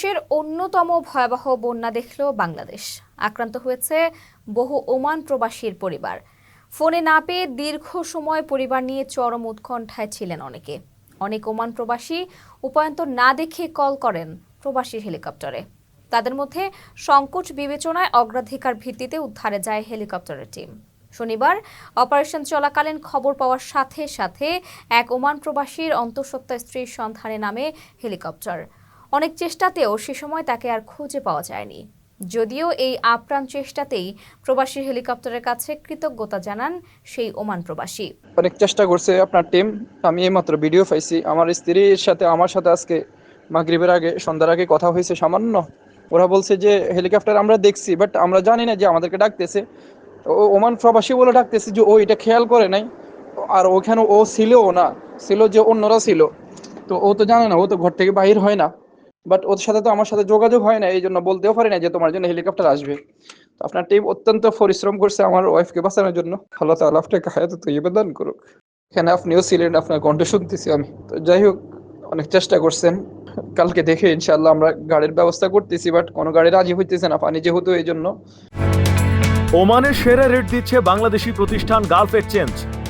চতুর্থতম ভয়াবহ বন্যা দেখল বাংলাদেশ। আক্রান্ত হয়েছে বহু ওমান প্রবাসীর পরিবার। ফোনে না পেয়ে দীর্ঘ সময় পরিবার নিয়ে চরম উৎকণ্ঠায় ছিলেন অনেকে। অনেক ওমান প্রবাসী উপায়ন্তর না দেখে কল করেন প্রবাসী হেলিকপ্টারে। তাদের মধ্যে সংকট বিবেচনায় অগ্রাধিকার ভিত্তিতে উদ্ধারে যায় হেলিকপ্টারের টিম। শনিবার অপারেশন চলাকালীন খবর পাওয়ার সাথে সাথে এক ওমান প্রবাসীর অন্তঃসত্ত্বা স্ত্রীর সন্ধানে নামে হেলিকপ্টার। অনেক চেষ্টাতেও সে সময় তাকে আর খুঁজে পাওয়া যায়নি। যদিও এই আপ্রাণ চেষ্টাতেই প্রবাসী হেলিকপ্টারের কাছে কৃতজ্ঞতা জানান সেই ওমান প্রবাসী। অনেক চেষ্টা করছে আপনার টিম আমি এইমাত্র ভিডিও পাইছি। আমার স্ত্রীর সাথে, আমার সাথে আজকে মাগরিবের আগে, সন্ধ্যার আগে কথা হয়েছে সামান্য। ওরা বলছে যে, হেলিকপ্টার আমরা দেখছি বাট আমরা জানি না যে আমাদেরকে ডাকতেছে। ওমান প্রবাসী বলে ডাকতেছে যে, ও এটা খেয়াল করে নাই। আর ওখানে ও ছিলও না। ছিল যে অন্যরা ছিল। তো ও তো জানে না, ও তো ঘর থেকে বাহির হয় না। বাট ওর সাথে তো আমার সাথে যোগাযোগ হয় না এই জন্য বলতেও পারি না যে তোমার জন্য হেলিকপ্টার আসবে। তো আপনার টিম অত্যন্ত পরিশ্রম করছে আমার ওয়াইফকে বাঁচানোর জন্য। আল্লাহ তাআলা আপনাকে হায়াত তৈবা দান করুক। এখানে আপনিও ছিলেন, আপনার কণ্ঠ শুনতেছি আমি। তো যাই হোক, অনেক চেষ্টা করছেন। কালকে দেখে ইনশাআল্লাহ আমরা গাড়ির ব্যবস্থা করতেছি বাট কোনো গাড়ি রাজি হইতেছে না পানি যেহেতু এই জন্য ওমানের সেরা রেট দিচ্ছে বাংলাদেশি প্রতিষ্ঠান গালফ এক্সচেঞ্জ